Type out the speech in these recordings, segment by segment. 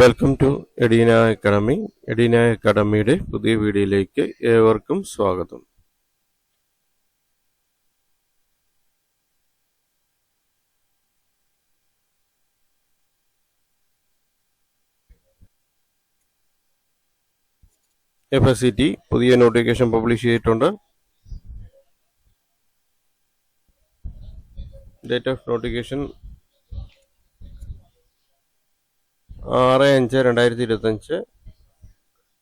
Welcome to Edina academy Edina അക്കാഡമിയുടെ പുതിയ വീഡിയോയിലേക്ക് ഏവർക്കും സ്വാഗതം. എഫ് എസ് സി ടി പുതിയ നോട്ടിഫിക്കേഷൻ പബ്ലിഷ് ചെയ്തിട്ടുണ്ട്. ഡേറ്റ് ഓഫ് നോട്ടിഫിക്കേഷൻ ആറ് അഞ്ച് രണ്ടായിരത്തി ഇരുപത്തഞ്ച്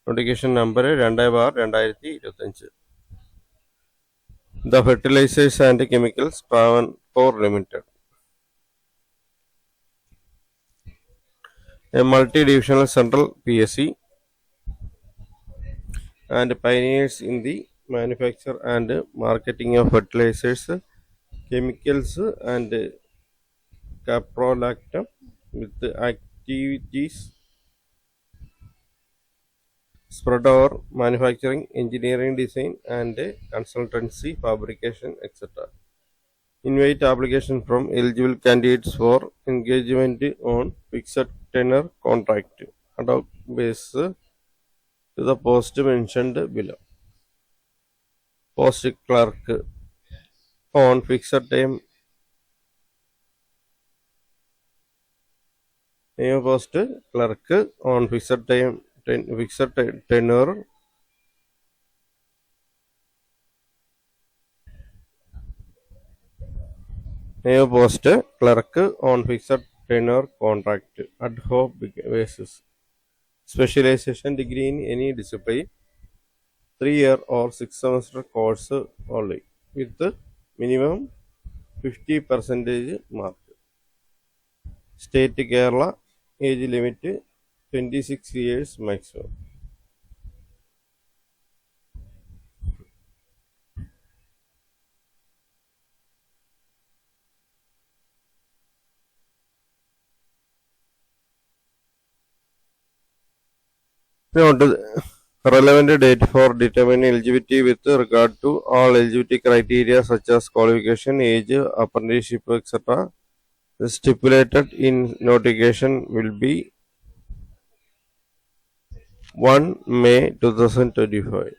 നോട്ടിഫിക്കേഷൻ നമ്പർ രണ്ട് ബാർ രണ്ടായിരത്തി ഇരുപത്തഞ്ച് ദ ഫെർട്ടിലൈസേഴ്സ് ആൻഡ് കെമിക്കൽസ് പാവൻ four limited a multi divisional central P S C and pioneers in the manufacture and marketing of fertilisers chemicals and caprolactam with with activities spread over manufacturing, engineering, design, and consultancy, fabrication, etc. Invite application from eligible candidates for engagement on fixed tenure contract ad hoc basis to the post mentioned below. Post clerk on fixed time. Post clerk on fixed time fixed te- tenure. Of post clerk on fixed tenure contract ad hoc basis specialization degree in any discipline, three year or six semester course only with minimum 50 limit 26 years maximum. Note the relevant date for determining eligibility with regard to all eligibility criteria such as qualification, age, apprenticeship, etc. stipulated in notification will be 1 May 2025.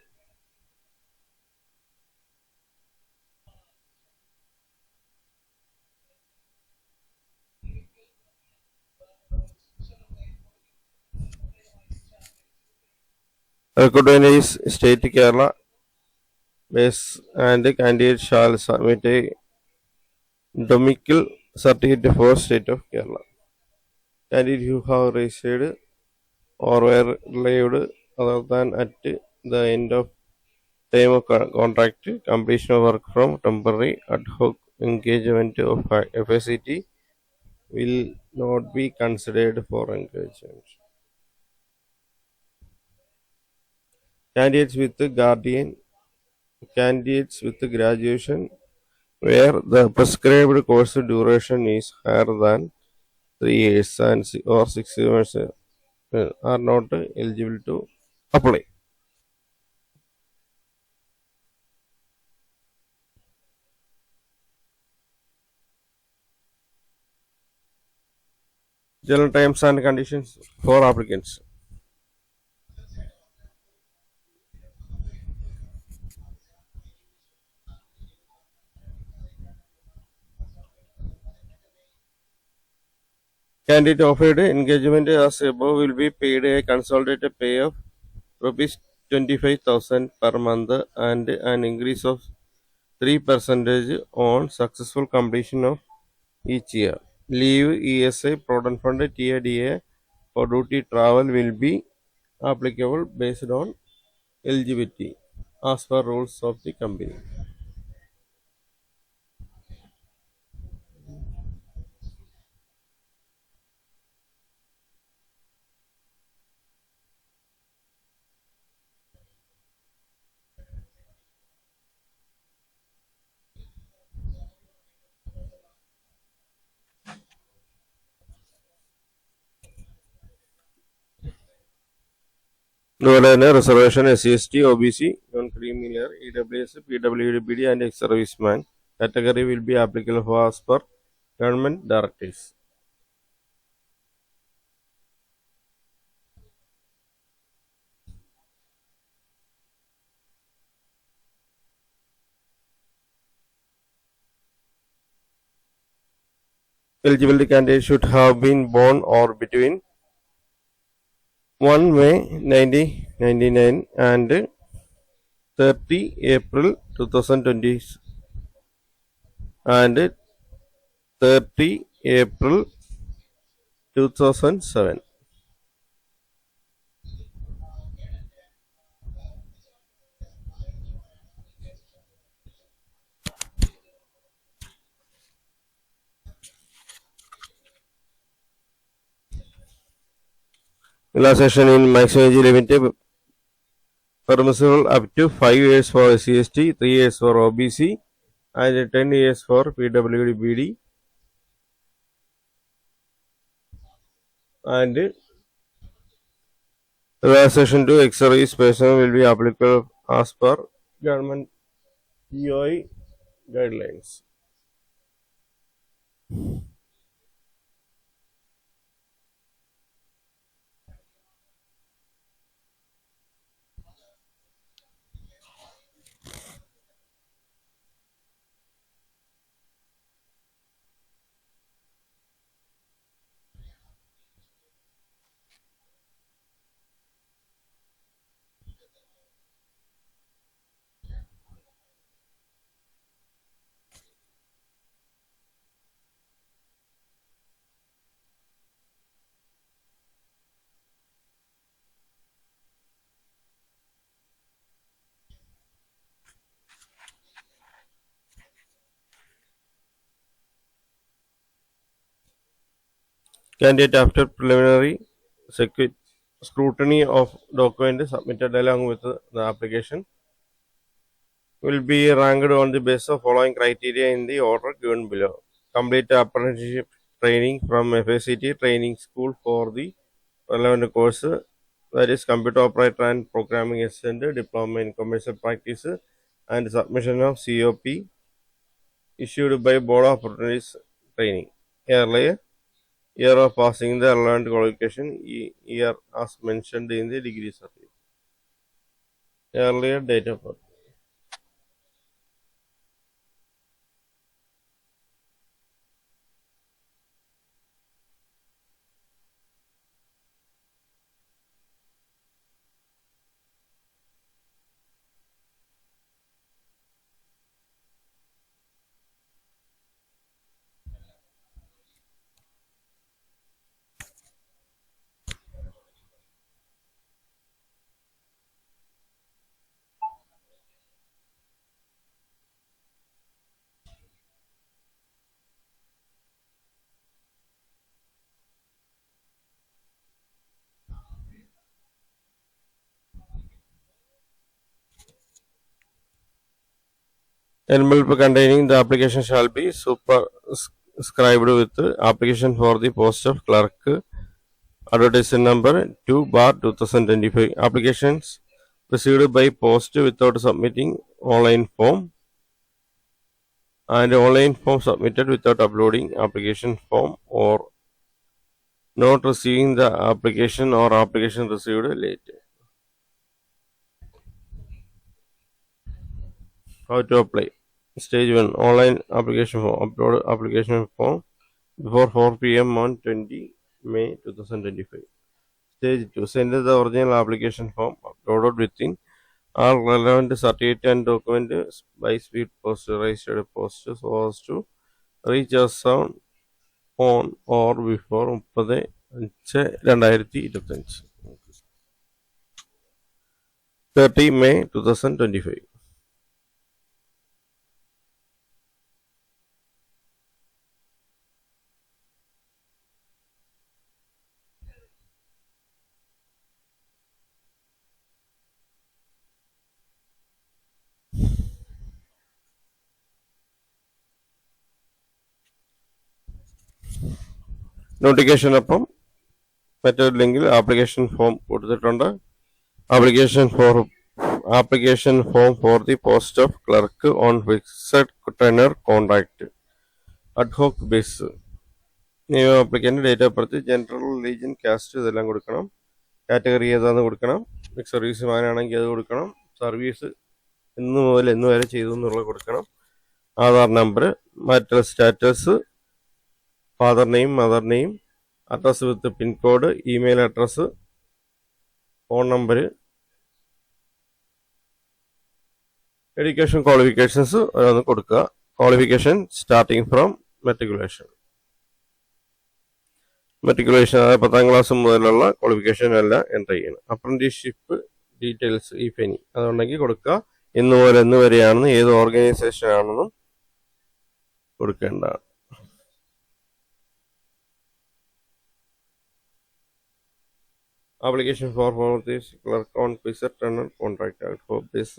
Recruitment is State Kerala base and the candidate shall submit a domicile certificate for State of Kerala. Candidate who have registered or were relieved other than at the end of time of co- contract, completion of work from temporary ad hoc engagement of FACT will not be considered for engagement. Candidates with guardian, candidates with graduation where the prescribed course duration is higher than three years and or six years uh, are not eligible to apply. General terms and conditions for applicants. Candidate offered engagement as above will be paid a consolidated pay of rupees 25,000 per month and an increase of 3 percentage on successful completion of each year. Leave ESA, Provident Fund, TADA for duty travel will be applicable based on eligibility as per rules of the company. അതുപോലെ തന്നെ reservation S C S T O B C non creamy layer E W S P W D B D and ex serviceman category will be applicable for as per government directives eligibility candidate should have been born or between 1 May 1999 and 30 April 2020 and 30 April 2007. Relaxation in maximum age limit permissible up to 5 years for SCST, 3 years for OBC, and 10 years for PWD BD. And relaxation to ex-service will be applicable as per government EOI guidelines. Candidate after preliminary secu- scrutiny of document submitted along with the application will be ranked on the basis of following criteria in the order given below. Complete apprenticeship training from FACT training school for the relevant course that is computer operator and programming assistant diploma in commercial practice and submission of COP issued by board of Opportunities training earlier year of passing the relevant qualification year as mentioned in the degree certificate earlier date of birth envelope containing the application shall be superscribed with application for the post of clerk. Advertisement number 2 bar 2025 applications received by post without submitting online form. And online form submitted without uploading application form or not receiving the application or application received late. How to apply stage 1 online application form upload application form before 4 pm on 20 may 2025 stage 2 send the original application form uploaded within all relevant certificate and document by speed post registered post so as to reach us on on or before മുപ്പത് അഞ്ച് രണ്ടായിരത്തി ഇരുപത്തഞ്ച് thirty May two thousand twenty five notification അപ്പം മറ്റൊരു ലിങ്കിൽ application form കൊടുത്തിട്ടുണ്ട്. Application for application form for the post of clerk on fixed tenure contract. Ad hoc base. നിയമ applicant date of birth general religion caste ഇതെല്ലാം കൊടുക്കണം. Category ഏതാന്ന് കൊടുക്കണം. Mix service മാനാണെങ്കിൽ അത് കൊടുക്കണം. സർവീസ് ഇന്ന് മുതൽ ഇന്ന് വരെ ചെയ്തു എന്നുള്ളത് കൊടുക്കണം. Aadhaar number marital status father name mother name address with pincode email address phone number education qualifications ഓരോന്ന് കൊടുക്കുക. Qualification starting from matriculation. Matriculation അതായത് പത്താം ക്ലാസ് മുതലുള്ള ക്വാളിഫിക്കേഷൻ എല്ലാം എന്റർ ചെയ്യണം അപ്രന്റീസ്ഷിപ്പ് ഡീറ്റെയിൽസ് ഈ ഫെനി അതുണ്ടെങ്കിൽ കൊടുക്കുക. ഇന്ന് പോലെ എന്ന് വരെയാണെന്ന് ഏത് ഓർഗനൈസേഷൻ ആണെന്നും കൊടുക്കേണ്ടതാണ്. Application for for this clerk on quizzer turner contract out for this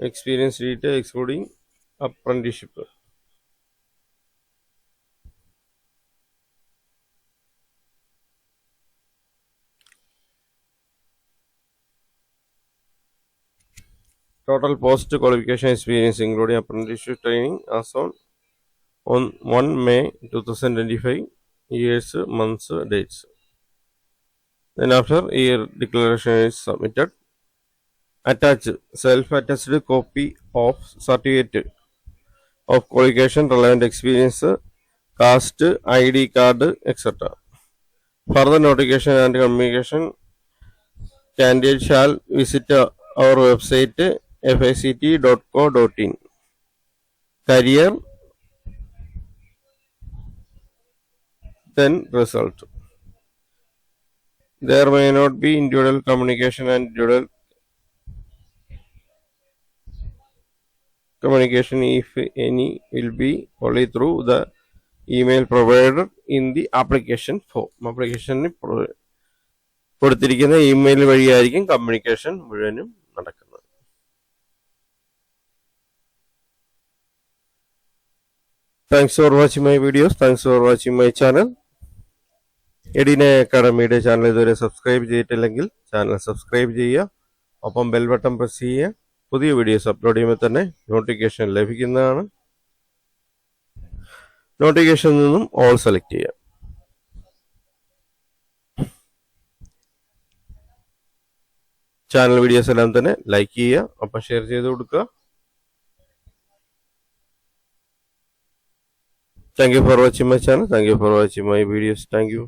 experience detail excluding apprenticeship. Total post qualification experience including apprenticeship training as on on 1 may 2025 years months dates then after your declaration is submitted, attach self-attested copy of certificate of qualification, relevant experience, caste, ID card, etc. Further notification and communication, candidate shall visit uh, our website fict.co.in. Career, then result. There may not be individual communication and individual communication if any will be only through the email provider in the application form. Application കൊടുത്തിരിക്കുന്ന email വഴിയായിരിക്കും communication മുഴുവനും നടക്കുന്നത് thanks for watching my videos thanks for watching my channel എഡിനെ അക്കാഡമിയുടെ channel ഇതുവരെ subscribe ചെയ്തിട്ടില്ലെങ്കിൽ channel subscribe ചെയ്യുക. ഒപ്പം bell button press ചെയ്യുക. പുതിയ വീഡിയോസ് അപ്ലോഡ് ചെയ്യുമ്പോൾ തന്നെ നോട്ടിഫിക്കേഷൻ ലഭിക്കുന്നതാണ്. നോട്ടിഫിക്കേഷനിൽ നിന്നും ഓൾ സെലക്ട് ചെയ്യുക. ചാനൽ വീഡിയോസ് എല്ലാം തന്നെ ലൈക്ക് ചെയ്യുക. ഒപ്പം ഷെയർ ചെയ്ത് കൊടുക്കുക. Thank you for watching my channel thank you for watching my videos thank you